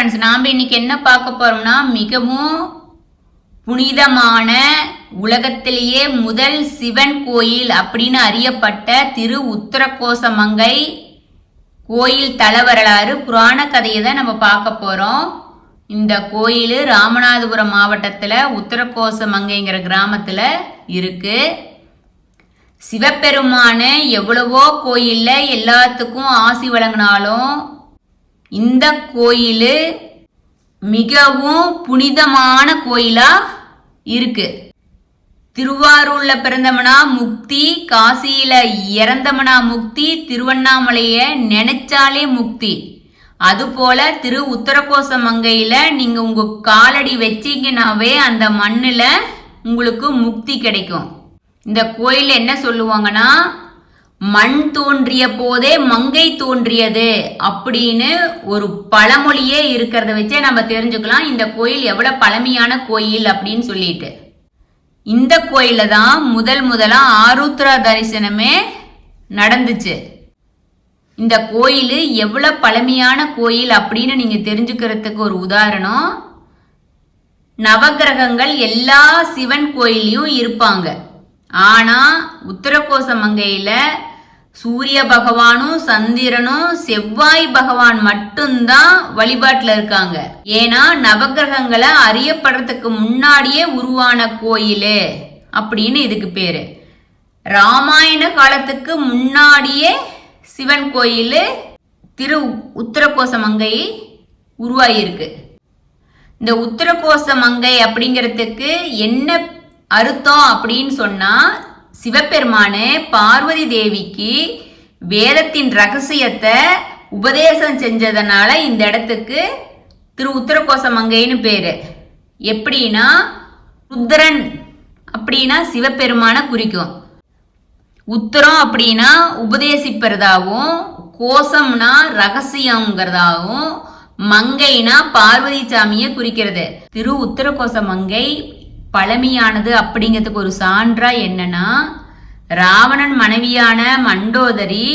Friends நாம் இன்னைக்கு என்ன பார்க்க போறோம்னா மிகவும் புனிதமான உலகத்திலேயே முதல் சிவன் கோயில் அப்படின்னு அறியப்பட்ட திரு உத்தரகோசமங்கை கோயில் தல வரலாறு புராண கதையை தான் நம்ம பார்க்க போறோம். இந்த கோயில் ராமநாதபுரம் மாவட்டத்தில் உத்தரகோசமங்கைங்கிற கிராமத்தில் இருக்கு. சிவபெருமான எவ்வளவோ கோயிலில் எல்லாத்துக்கும் ஆசி வழங்கினாலும் இந்த கோயில் மிகவும் புனிதமான கோயிலா இருக்கு. திருவாரூர்ல பிறந்தவனா முக்தி காசியில இறந்தவனா முக்தி திருவண்ணாமலைய நினைச்சாலே முக்தி. அதுபோல திரு உத்தரகோச மங்கையில நீங்க உங்க காலடி வச்சீங்கனாவே அந்த மண்ணுல உங்களுக்கு முக்தி கிடைக்கும். இந்த கோயில் என்ன சொல்லுவாங்கன்னா மண் தோன்றிய போதே மங்கை தோன்றியது அப்படின்னு ஒரு பழமொழியே இருக்கிறத வச்சே நம்ம தெரிஞ்சுக்கலாம். இந்த கோயில் எவ்வளவு பழமையான கோயில் அப்படின்னு சொல்லிட்டு. இந்த கோயில தான் முதல் முதலா ஆருத்ரா தரிசனமே நடந்துச்சு. இந்த கோயில் எவ்வளவு பழமையான கோயில் அப்படின்னு நீங்க தெரிஞ்சுக்கிறதுக்கு ஒரு உதாரணம். நவக்கிரகங்கள் எல்லா சிவன் கோயிலையும் இருப்பாங்க. ஆனா உத்தரகோச மங்கையில சூரிய பகவானும் சந்திரனும் செவ்வாய் பகவான் மட்டும்தான் வழிபாட்டுல இருக்காங்க. ஏன்னா நவக்கிரகங்களை அறியப்படுறதுக்கு முன்னாடியே உருவான கோயில் அப்படின்னு இதுக்கு பேரு. ராமாயண காலத்துக்கு முன்னாடியே சிவன் கோயில் திரு உத்தரகோச மங்கை உருவாகியிருக்கு இந்த உத்தரகோச மங்கை அப்படிங்கிறதுக்கு என்ன அர்த்தம் அப்படின்னு சொன்னா சிவபெருமானு பார்வதி தேவிக்கு வேதத்தின் ரகசியத்தை உபதேசம் செஞ்சதனால இந்த இடத்துக்கு திரு உத்தரகோசமங்கைன்னு பேரு. எப்படின்னா ருத்ரன் அப்படின்னா சிவபெருமான குறிக்கும். உத்தரம் அப்படின்னா உபதேசிப்பதாகவும் கோசம்னா ரகசியங்கிறதாகவும் மங்கைனா பார்வதி சாமியை குறிக்கிறது. திரு உத்தரகோச மங்கை பழமையானது அப்படிங்கிறதுக்கு ஒரு சான்றா என்னன்னா ராவணன் மனைவியான மண்டோதரி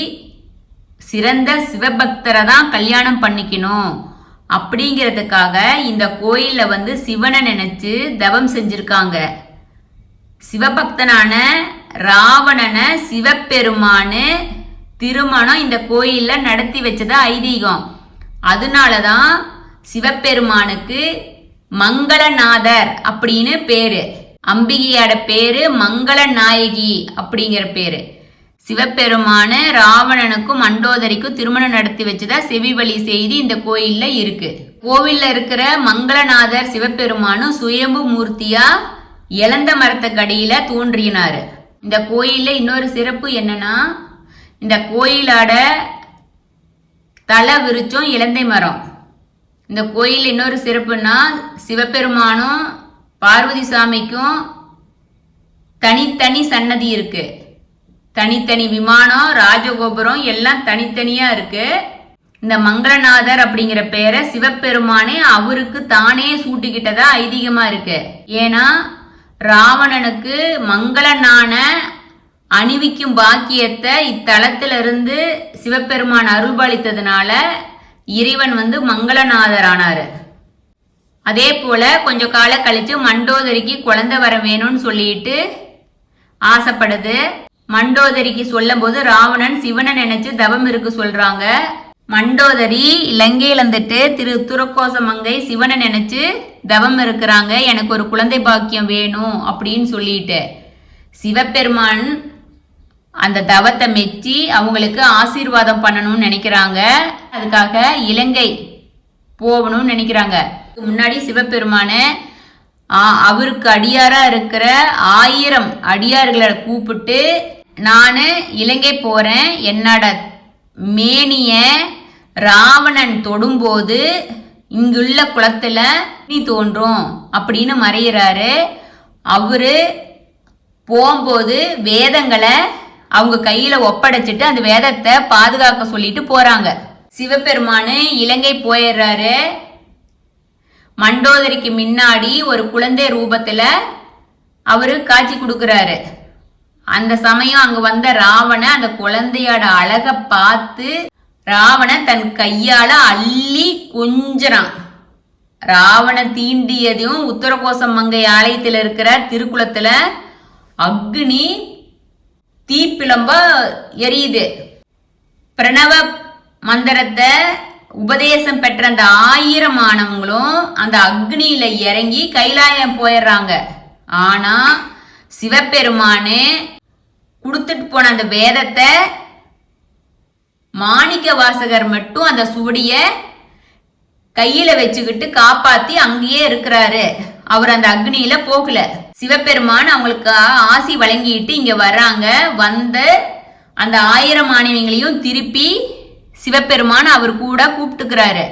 சிறந்த சிவபக்தரை தான் கல்யாணம் பண்ணிக்கணும். அப்படிங்கிறதுக்காக இந்த கோயிலில் வந்து சிவனை நினைச்சு தவம் செஞ்சிருக்காங்க. சிவபக்தனான ராவணனை சிவபெருமானு திருமணம் இந்த கோயிலில் நடத்தி வச்சதா ஐதீகம். அதனால தான் சிவபெருமானுக்கு மங்களநாதர் அப்படின்னு பேரு. அம்பிகையோட பேரு மங்கள நாயகி அப்படிங்கிற பேரு. சிவபெருமான ராவணனுக்கும் மண்டோதரிக்கும் திருமணம் நடத்தி வச்சதா செவி வழி செய்தி இந்த கோயில்ல இருக்கு. கோவில்ல இருக்கிற மங்களநாதர் சிவபெருமானும் சுயம்பு மூர்த்தியா இழந்த மரத்துக்கடியில தோன்றினாரு. இந்த கோயில்ல இன்னொரு சிறப்பு என்னன்னா இந்த கோயிலோட தலை விருச்சம் இலந்தை மரம். இந்த கோயில் இன்னொரு சிறப்புன்னா சிவபெருமானும் பார்வதி சாமிக்கும் தனித்தனி சன்னதி இருக்கு. தனித்தனி விமானம் ராஜகோபுரம் எல்லாம் தனித்தனியா இருக்கு. இந்த மங்களநாதர் அப்படிங்கிற பெயரை சிவபெருமானே அவருக்கு தானே சூட்டிக்கிட்டதா ஐதீகமா இருக்கு. ஏன்னா ராவணனுக்கு மங்களனான அணிவிக்கும் பாக்கியத்தை இத்தலத்திலிருந்து சிவபெருமான் அருள்பாலித்ததுனால இறைவன் வந்து மங்களநாதர் ஆனாரு அதே போல கொஞ்ச காலம் கழிச்சு மண்டோதரிக்கு குழந்தை வர வேணும்னு சொல்லிட்டு ஆசைப்படுது. மண்டோதரிக்கு சொல்லும் போது ராவணன் சிவனை நினைச்சு தவம் இருக்கு சொல்றாங்க. மண்டோதரி இலங்கையில இருந்துட்டு திரு துரக்கோசமங்கை சிவனை நினைச்சு தவம் இருக்கிறாங்க. எனக்கு ஒரு குழந்தை பாக்கியம் வேணும் அப்படின்னு சொல்லிட்டு. சிவபெருமான் அந்த தவத்தை மெச்சி அவங்களுக்கு ஆசீர்வாதம் பண்ணணும்னு நினைக்கிறாங்க. அதுக்காக இலங்கை போகணும்னு நினைக்கிறாங்க. முன்னாடி சிவபெருமான அவருக்கு அடியாரா இருக்கிற ஆயிரம் அடியார்களை கூப்பிட்டு நான் இலங்கை போறேன். என்னோட மேனிய ராவணன் தொடும்போது இங்குள்ள குளத்துல நீ தோன்றும் அப்படின்னு மறையிறாரு. அவரு போகும்போது வேதங்களை அவங்க கையில ஒப்படைச்சிட்டு அந்த வேதத்தை பாதுகாக்க சொல்லிட்டு போறாங்க. சிவபெருமானு இலங்கை போயிடுறாரு. மண்டோதரிக்கு முன்னாடி ஒரு குழந்தை ரூபத்துல அவரு காட்சி கொடுக்கறாரு. அந்த சமயம் அங்க வந்த ராவண அந்த குழந்தையோட அழக பார்த்து ராவண தன் கையால அள்ளி கொஞ்சறான். ராவண தீண்டியதையும் உத்தரகோசம் மங்கை ஆலயத்தில் இருக்கிற திருக்குளத்துல அக்னி தீப்பிழம்ப எரியுது. பிரணவ மந்திரத்தை உபதேசம் பெற்ற அந்த ஆயிரம் ஆணவங்களும் அந்த அக்னியில இறங்கி கைலாயம் போயிடுறாங்க. ஆனா சிவபெருமானு கொடுத்துட்டு போன அந்த வேதத்தை மாணிக்க வாசகர் மட்டும் அந்த சுவடிய கையில வச்சுக்கிட்டு காப்பாத்தி அங்கேயே இருக்கிறாரு. அவர் அந்த அக்னியில போகல. சிவபெருமான் அவங்களுக்கு ஆசி வழங்கிட்டு இங்க வர்றாங்க வந்த அந்த ஆயிரம் மாணவிகளையும் திருப்பி சிவபெருமான் அவர் கூட கூப்பிட்டுக்கிறாரு.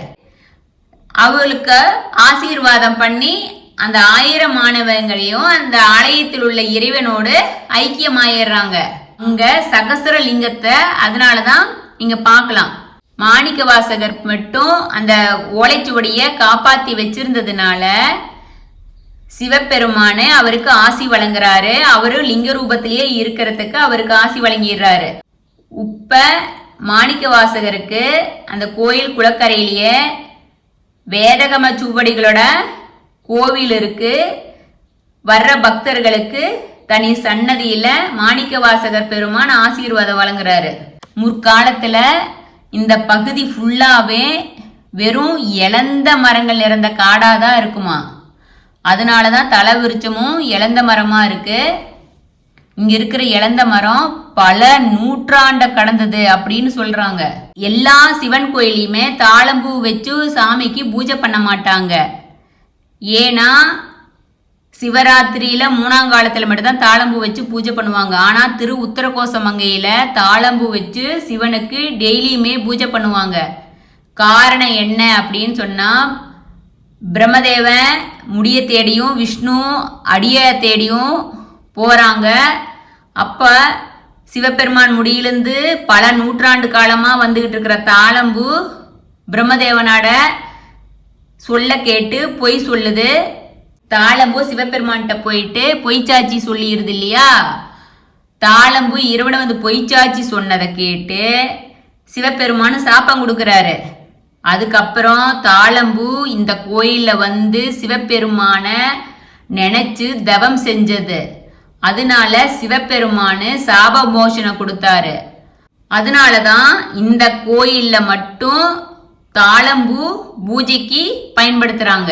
அவளுக்கு ஆசீர்வாதம் பண்ணி அந்த ஆயிரம் மாணவங்களையும் அந்த ஆலயத்தில் உள்ள இறைவனோடு ஐக்கியமாயிடுறாங்க. அங்க சகசர லிங்கத்தை அதனாலதான் நீங்க பார்க்கலாம். மாணிக்க வாசகர் மட்டும் அந்த ஓலைச்சுவடிய காப்பாத்தி வச்சிருந்ததுனால சிவபெருமானு அவருக்கு ஆசி வழங்குறாரு. அவரு லிங்க ரூபத்திலேயே இருக்கிறதுக்கு அவருக்கு ஆசி வழங்கிடுறாரு. உப்ப மாணிக்க வாசகருக்கு அந்த கோயில் குளக்கரையிலேயே வேதகம சுவடிகளோட கோவில் இருக்கு. வர்ற பக்தர்களுக்கு தனி சன்னதியில மாணிக்க வாசகர் பெருமான் ஆசீர்வாதம் வழங்குறாரு. முற்காலத்துல இந்த பகுதி ஃபுல்லாகவே வெறும் இழந்த மரங்கள் நிறைந்த காடாதான் இருக்குமா? அதனால தான் தலை விருச்சமும் இழந்த மரமாக இருக்குது இங்கே இருக்கிற இழந்த மரம் பல நூற்றாண்ட கடந்தது அப்படின்னு சொல்கிறாங்க எல்லா சிவன் கோயிலையுமே தாளம்பூ வச்சு சாமிக்கு பூஜை பண்ண மாட்டாங்க. ஏன்னா சிவராத்திரியில மூணாங்காலத்துல மட்டும்தான் தாளம்பூ வச்சு பூஜை பண்ணுவாங்க. ஆனா திரு உத்தரகோசமங்கையில தாளம்பூ வச்சு சிவனுக்கு டெய்லியுமே பூஜை பண்ணுவாங்க. காரணம் என்ன அப்படின்னு சொன்னா பிரம்மதேவன் முடிய தேடியும் விஷ்ணு அடிய தேடியும் போறாங்க. அப்ப சிவபெருமான் முடியிலிருந்து பல நூற்றாண்டு காலமா வந்துகிட்டு இருக்கிற தாளம்பூ பிரம்மதேவனோட சொல்ல கேட்டு பொய் சொல்லுது. தாளம்பூ சிவபெருமான்கிட்ட போயிட்டு பொய்ச்சாட்சி சொல்லிடுது இல்லையா தாளம்பூ இரவனை வந்து பொய்ச்சாட்சி சொன்னதை கேட்டு சிவபெருமானு சாப்பம் கொடுக்குறாரு. அதுக்கப்புறம் தாளம்பூ இந்த கோயிலில் வந்து சிவபெருமான நினைச்சு தவம் செஞ்சது. அதனால சிவபெருமானு சாப மோஷனை கொடுத்தாரு. அதனாலதான் இந்த கோயிலில் மட்டும் தாளம்பூ பூஜைக்கு பயன்படுத்துகிறாங்க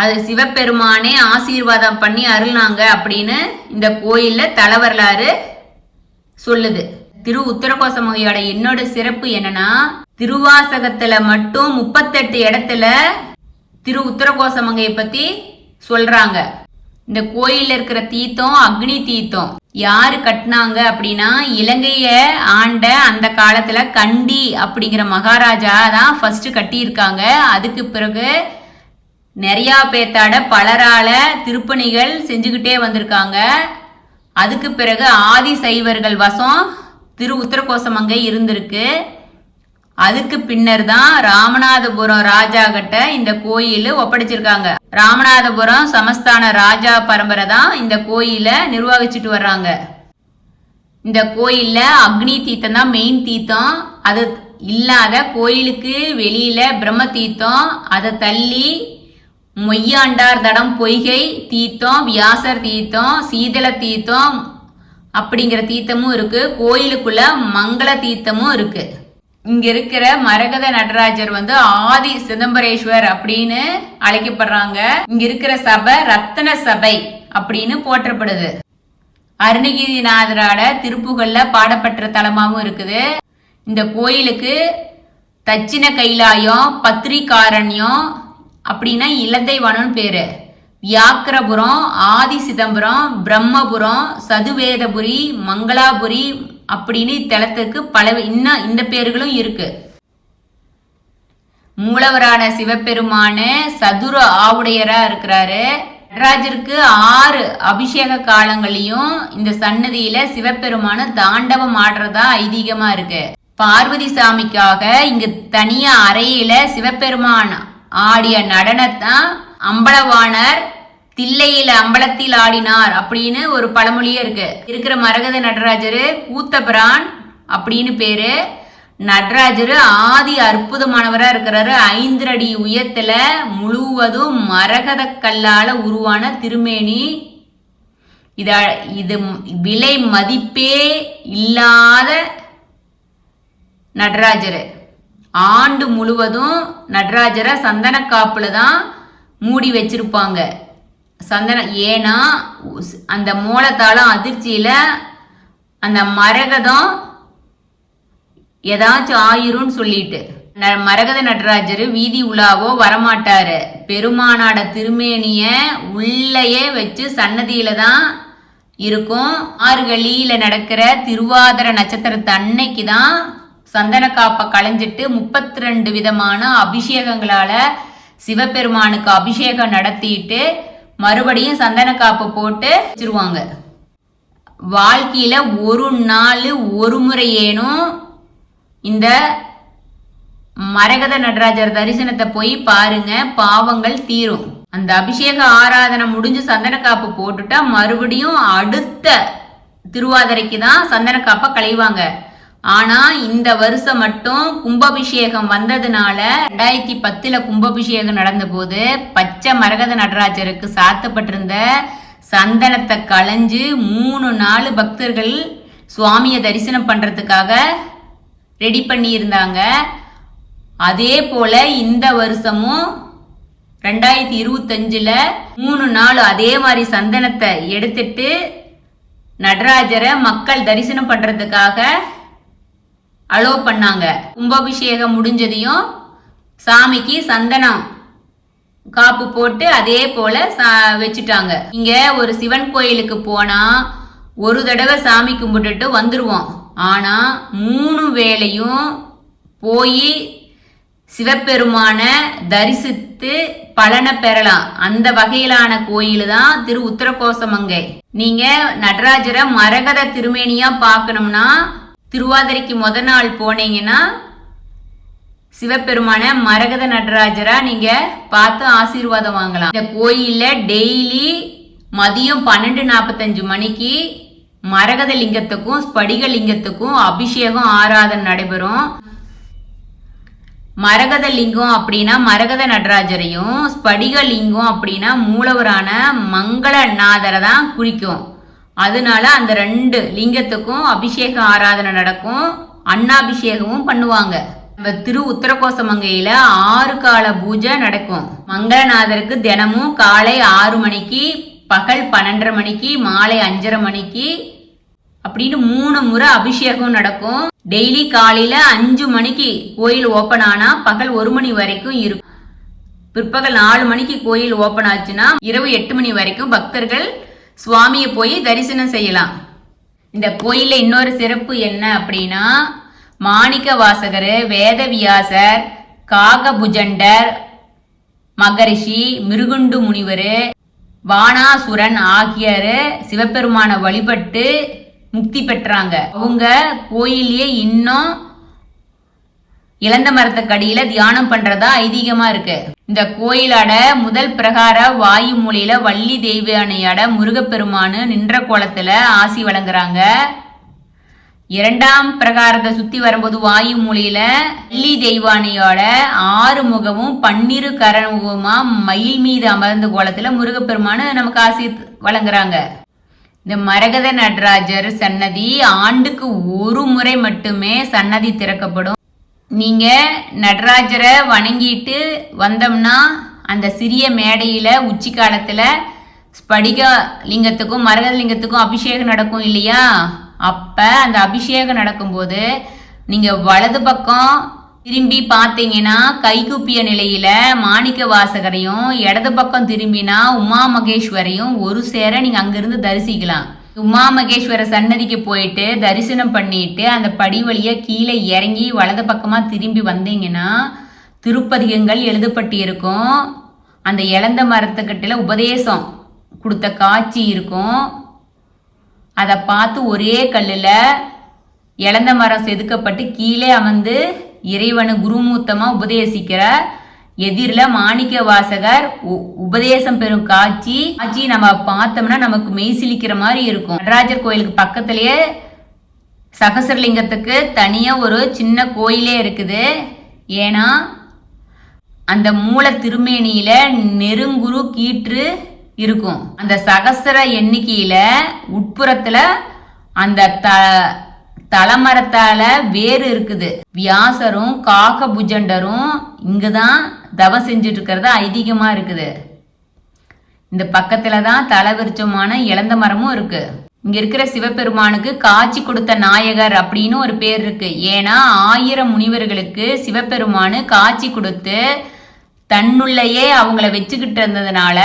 அது சிவபெருமானே ஆசீர்வாதம் பண்ணி அருள்னாங்க அப்படின்னு இந்த கோயில்ல தலவரலாறு சொல்லுது. திரு உத்தரகோசமகையோட என்னோட சிறப்பு என்னன்னா திருவாசகத்துல மட்டும் முப்பத்தெட்டு இடத்துல திரு உத்தரகோசமங்கையை பத்தி சொல்றாங்க. இந்த கோயில்ல இருக்கிற தீர்த்தம் அக்னி தீர்த்தம். யாரு கட்டினாங்க அப்படின்னா இலங்கைய ஆண்ட அந்த காலத்துல கண்டி அப்படிங்கிற மகாராஜா தான் ஃபர்ஸ்ட் கட்டியிருக்காங்க. அதுக்கு பிறகு நிறையா பேத்தாட பலரால திருப்பணிகள் செஞ்சுக்கிட்டே வந்திருக்காங்க. அதுக்கு பிறகு ஆதி சைவர்கள் வசம் திரு உத்தரகோசமங்கை இருந்திருக்கு. அதுக்கு பின்னர் தான் ராமநாதபுரம் ராஜா கிட்ட இந்த கோயில் ஒப்படைச்சிருக்காங்க. ராமநாதபுரம் சமஸ்தான ராஜா பரம்பரை தான் இந்த கோயிலை நிர்வகிச்சுட்டு வர்றாங்க. இந்த கோயில்ல அக்னி தீர்த்தம் தான் மெயின் தீர்த்தம். அது இல்லாத கோயிலுக்கு வெளியில பிரம்ம தீர்த்தம். அதை தள்ளி மொய்யாண்டார் தடம் பொய்கை தீர்த்தம் வியாசர் தீர்த்தம் சீதள தீர்த்தம் அப்படிங்கிற தீர்த்தமும் இருக்கு. கோயிலுக்குள்ள மங்கள தீர்த்தமும் இருக்கு. இங்க இருக்கிற மரகத நடராஜர் வந்து ஆதி சிதம்பரேஸ்வர் அப்படின்னு அழைக்கப்படுறாங்க. இங்க இருக்கிற சபை ரத்தன சபை அப்படின்னு போற்றப்படுது. அருணகிரிநாதரோட திருப்புகள்ல பாடப்பட்ட தலமாவும் இருக்குது. இந்த கோயிலுக்கு தச்சின கைலாயம் பத்திரிகாரண்யம் அப்படின்னா இலந்தைவனம்னு பேரு. வியாக்கிரபுரம் ஆதி சிதம்பரம் பிரம்மபுரம் சதுவேதபுரி மங்களாபுரி அப்படின்னு இத்தலத்துக்கு பல இன்னும் இந்த பேர்களும் இருக்கு. மூலவரான சிவபெருமானு சதுர ஆவுடையரா இருக்கிறாரு. நடராஜருக்கு ஆறு அபிஷேக காலங்களையும் இந்த சன்னதியில சிவபெருமானு தாண்டவம் ஆடுறதா ஐதீகமா இருக்கு. பார்வதி சாமிக்காக இங்கு தனியா அறையில சிவபெருமான் ஆடிய நடனத்தான் அம்பலவாணர் தில்லையில அம்பலத்தில் ஆடினார் அப்படின்னு ஒரு பழமொழியே இருக்கு. இருக்கிற மரகத நடராஜர் கூத்தபிரான் அப்படின்னு பேரு. நடராஜர் ஆதி அற்புதமானவராக இருக்கிறாரு. ஐந்தரடி உயரத்தில் உயரத்துல முழுவதும் மரகத கல்லால உருவான திருமேனி. இத இது விலை மதிப்பே இல்லாத நடராஜர். ஆண்டு முழுவதும் நடராஜரை சந்தன காப்புல தான் மூடி வச்சிருப்பாங்க. சந்தன ஏன்னா அந்த மூலத்தாளம் அதிர்ச்சியில அந்த மரகதம் ஏதாச்சும் ஆயிரும்னு சொல்லிட்டு. ந- மரகத நடராஜர் வீதி உலாவோ வரமாட்டாரு. பெருமானாட திருமேனிய உள்ளயே வச்சு சன்னதியில தான் இருக்கும். ஆறுகளியில நடக்கிற திருவாதிர நட்சத்திரத்து அன்னைக்கு தான் சந்தன காப்பை களைஞ்சிட்டு முப்பத்தி ரெண்டு விதமான அபிஷேகங்களால சிவபெருமானுக்கு அபிஷேகம் நடத்திட்டு மறுபடியும் சந்தன காப்பு போட்டு வச்சிருவாங்க. வாழ்க்கையில ஒரு நாள் ஒரு முறையேனும் இந்த மரகத நடராஜர் தரிசனத்தை போய் பாருங்க பாவங்கள் தீரும். அந்த அபிஷேக ஆராதனை முடிஞ்சு சந்தன காப்பு போட்டுட்டா மறுபடியும் அடுத்த திருவாதிரைக்கு தான் சந்தன காப்பை களைவாங்க. ஆனா இந்த வருஷம் மட்டும் கும்பாபிஷேகம் வந்ததுனால ரெண்டாயிரத்தி பத்துல கும்பாபிஷேகம் நடந்த போது பச்சை மரகத நடராஜருக்கு சாத்தப்பட்டிருந்த சந்தனத்தை களைஞ்சு மூணு நாலு பக்தர்கள் சுவாமியை தரிசனம் பண்றதுக்காக ரெடி பண்ணியிருந்தாங்க. அதே போல இந்த வருஷமும் ரெண்டாயிரத்தி இருபத்தஞ்சுல மூணு நாள் அதே மாதிரி சந்தனத்தை எடுத்துட்டு நடராஜரை மக்கள் தரிசனம் பண்றதுக்காக அலோ பண்ணாங்க. கும்பாபிஷேகம் முடிஞ்சதையும் சாமிக்கு சந்தனம் காப்பு போட்டு அதே போல சா- வச்சுட்டாங்க. இங்க ஒரு சிவன் கோயிலுக்கு போனா ஒரு தடவை சாமி கும்பிட்டுட்டு வந்துருவோம். ஆனா மூணு வேளையும் போய் சிவபெருமான தரிசித்து பலனை பெறலாம். அந்த வகையிலான கோயில் தான் திரு உத்தரகோசமங்கை. நீங்க நடராஜரை மரகத திருமேனியா பார்க்கணும்னா திருவாதிரைக்கு முத நாள் போனீங்கன்னா சிவபெருமான மரகத நடராஜரா நீங்க பார்த்து ஆசீர்வாதம் வாங்கலாம். இந்த கோயில்ல டெய்லி மதியம் பன்னெண்டு நாற்பத்தஞ்சு மணிக்கு மரகத லிங்கத்துக்கும் ஸ்படிக லிங்கத்துக்கும் அபிஷேகம் ஆராதனை நடைபெறும். மரகத லிங்கம் அப்படின்னா மரகத நடராஜரையும் ஸ்படிக லிங்கம் அப்படின்னா மூலவரான மங்களநாதரை தான் குறிக்கும். அதனால அந்த ரெண்டு லிங்கத்துக்கும் அபிஷேக ஆராதனை நடக்கும். அன்னாபிஷேகமும் பண்ணுவாங்க. நம்ம திரு உத்தரகோசமங்கையில ஆறு கால பூஜை நடக்கும். மங்களநாதருக்கு தினமும் காலை ஆறு மணிக்கு பகல் பன்னெண்டரை மணிக்கு மாலை அஞ்சரை மணிக்கு அப்படின்னு மூணு முறை அபிஷேகம் நடக்கும். டெய்லி காலையில அஞ்சு மணிக்கு கோயில் ஓபன் ஆனா பகல் ஒரு மணி வரைக்கும் இருக்கும். பிற்பகல் நாலு மணிக்கு கோயில் ஓபன் ஆச்சுன்னா இரவு எட்டு மணி வரைக்கும் பக்தர்கள் சுவாமியை போய் தரிசனம் செய்யலாம். இந்த கோயிலில் இன்னொரு சிறப்பு என்ன அப்படின்னா மாணிக்க வாசகர் வேதவியாசர் காகபுஜண்டர் மகரிஷி மிருகுண்டு முனிவர் வானாசுரன் ஆகியோர் சிவபெருமானை வழிபட்டு முக்தி பெற்றாங்க. அவங்க கோயிலேயே இன்னும் இளந்த மரத்துக்கடியில தியானம் பண்றதா ஐதீகமா இருக்கு. இந்த கோயிலோட முதல் பிரகார வாயு மூலையில வள்ளி தெய்வானையோட முருகப்பெருமானு நின்ற கோலத்துல ஆசி வழங்குறாங்க. இரண்டாம் பிரகாரத்தை சுத்தி வரும்போது வாயு மூலையில வள்ளி தெய்வானையோட ஆறு முகமும் பன்னிரு கரமுகமா மயில் மீது அமர்ந்த கோலத்துல முருகப்பெருமானு நமக்கு ஆசி வழங்குறாங்க. இந்த மரகத நடராஜர் சன்னதி ஆண்டுக்கு ஒரு முறை மட்டுமே சன்னதி திறக்கப்படும். நீங்கள் நடராஜரை வணங்கிட்டு வந்தோம்னா அந்த சிறிய மேடையில் உச்சி காலத்தில் ஸ்படிக லிங்கத்துக்கும் மரகத லிங்கத்துக்கும் அபிஷேகம் நடக்கும் இல்லையா? அப்போ அந்த அபிஷேகம் நடக்கும்போது நீங்கள் வலது பக்கம் திரும்பி பார்த்தீங்கன்னா கைகுப்பிய நிலையில் மாணிக்க வாசகரையும் இடது பக்கம் திரும்பினா உமா மகேஸ்வரையும் ஒரு சேர நீங்கள் அங்கேருந்து தரிசிக்கலாம். உமா மகேஸ்வர சன்னதிக்கு போயிட்டு தரிசனம் பண்ணிட்டு அந்த படி வழியா கீழே இறங்கி வலது பக்கமா திரும்பி வந்தீங்கன்னா திருப்பதிகங்கள் எழுதப்பட்டு இருக்கும் அந்த இழந்த மரத்துக்கிட்ட உபதேசம் கொடுத்த காட்சி இருக்கும். அதை பார்த்து ஒரே கல்லில் இழந்த மரம் செதுக்கப்பட்டு கீழே அமர்ந்து இறைவனு குருமூர்த்தமாக உபதேசிக்கிற எதிரில் மாணிக்க வாசகர் உ- உபதேசம் பெறும் காட்சி காட்சி நம்ம பார்த்தோம்னா நமக்கு மெய்சிலிக்கிற மாதிரி இருக்கும். நடராஜர் கோயிலுக்கு பக்கத்திலேயே சகசரலிங்கத்துக்கு தனியா ஒரு சின்ன கோயிலே இருக்குது. ஏன்னா அந்த மூல திருமேனியில நெருங்குரு கீற்று இருக்கும். அந்த சகசர எண்ணிக்கையில உட்புறத்துல அந்த த தலமரத்தால வேறு இருக்குது. வியாசரும் காக புஜண்டரும் இங்கதான் தவம் செஞ்சுட்டு இருக்கிறது ஐதீகமா இருக்குது. இந்த பக்கத்துல தான் தலைவிருச்சமான இளந்த மரமும் இருக்கு. இங்க இருக்கிற சிவபெருமானுக்கு காட்சி கொடுத்த நாயகர் அப்படின்னு ஒரு பேர் இருக்கு. ஏன்னா ஆயிரம் முனிவர்களுக்கு சிவபெருமானு காட்சி கொடுத்து தன்னுள்ளையே அவங்கள வச்சுக்கிட்டு இருந்ததுனால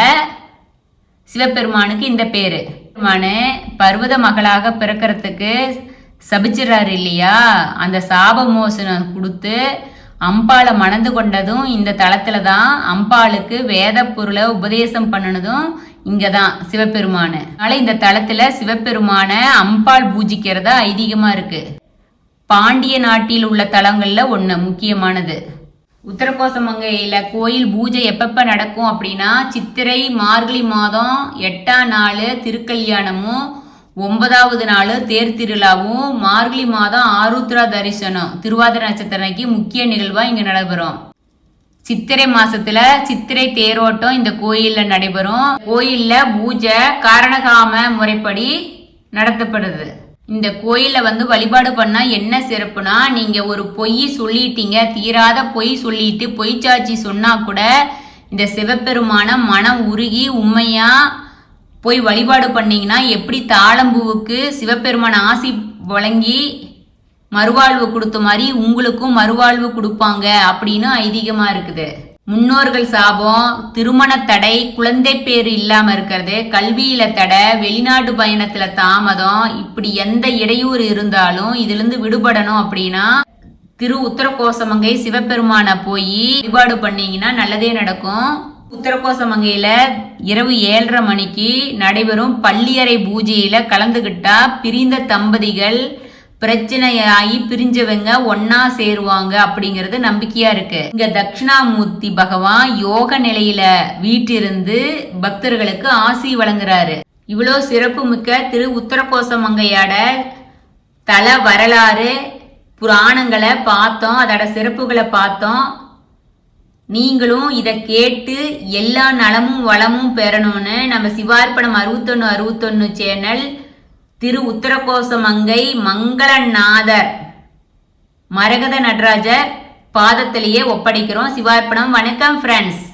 சிவபெருமானுக்கு இந்த பேரு. பெருமானு பர்வத மகளாக பிறக்கிறதுக்கு சபிச்சிடறாரு இல்லையா அந்த சாப மோசனம் கொடுத்து அம்பாளை மணந்து கொண்டதும் இந்த தளத்துல தான் அம்பாளுக்கு வேத பொருளை உபதேசம் பண்ணினதும் இங்க தான் சிவபெருமானு. அதனால இந்த தளத்துல சிவபெருமான அம்பாள் பூஜிக்கிறதா ஐதீகமா இருக்கு. பாண்டிய நாட்டில் உள்ள தலங்கள்ல ஒண்ணு முக்கியமானது. உத்தரகோசமங்கையில கோயில் பூஜை எப்பப்ப நடக்கும் அப்படின்னா சித்திரை மார்கழி மாதம் எட்டாம் நாள் திருக்கல்யாணமும் ஒன்பதாவது நாள் தேர் திருவிழாவும் மார்கழி மாதம் ஆருத்ரா தரிசனம். திருவாதிரை நட்சத்திரனைக்கு முக்கிய நிகழ்வாக இங்கே நடைபெறும். சித்திரை மாசத்துல சித்திரை தேரோட்டம் இந்த கோயில்ல நடைபெறும். கோயில்ல பூஜை காரணகாம முறைப்படி நடத்தப்படுது. இந்த கோயில்ல வந்து வழிபாடு பண்ணா என்ன சிறப்புனா நீங்க ஒரு பொய் சொல்லிட்டீங்க தீராத பொய் சொல்லிட்டு பொய் சாட்சி சொன்னா கூட இந்த சிவபெருமான மனம் உருகி உண்மையா போய் வழிபாடு பண்ணீங்கன்னா எப்படி தாளம்பூவுக்கு சிவபெருமான் ஆசி வழங்கி மறுவாழ்வு கொடுத்த மாதிரி உங்களுக்கும் மறுவாழ்வு கொடுப்பாங்க அப்படின்னு ஐதீகமா இருக்குது. முன்னோர்கள் சாபம் திருமண தடை குழந்தை பேர் இல்லாம இருக்கிறது கல்வியில தடை வெளிநாட்டு பயணத்துல தாமதம் இப்படி எந்த இடையூறு இருந்தாலும் இதுல இருந்து விடுபடணும் அப்படின்னா திரு உத்தரகோசமங்கை சிவபெருமான போய் வழிபாடு பண்ணீங்கன்னா நல்லதே நடக்கும். உத்தரகோசமங்கையில இரவு ஏழரை மணிக்கு நடைபெறும் பள்ளியறை பூஜையில கலந்துகிட்டா பிரிந்த தம்பதிகள் பிரச்சனையாகி பிரிஞ்சவங்க ஒன்னா சேருவாங்க அப்படிங்கறது நம்பிக்கையா இருக்கு. இங்க தட்சிணாமூர்த்தி பகவான் யோக நிலையில வீட்டிருந்து பக்தர்களுக்கு ஆசி வழங்குறாரு. இவ்வளோ சிறப்பு மிக்க திரு உத்தரகோசமங்கையோட தல வரலாறு புராணங்களை பார்த்தோம். அதோட சிறப்புகளை பார்த்தோம். நீங்களும் இதை கேட்டு எல்லா நலமும் வளமும் பெறணும்னு நம்ம சிவார்ப்பணம் அறுபத்தொன்னு அறுபத்தொன்னு சேனல் திரு உத்தரகோசமங்கை மங்களநாதர். மரகத நடராஜர் பாதத்திலேயே ஒப்படைக்கிறோம். சிவார்ப்பணம். வணக்கம் ஃப்ரெண்ட்ஸ்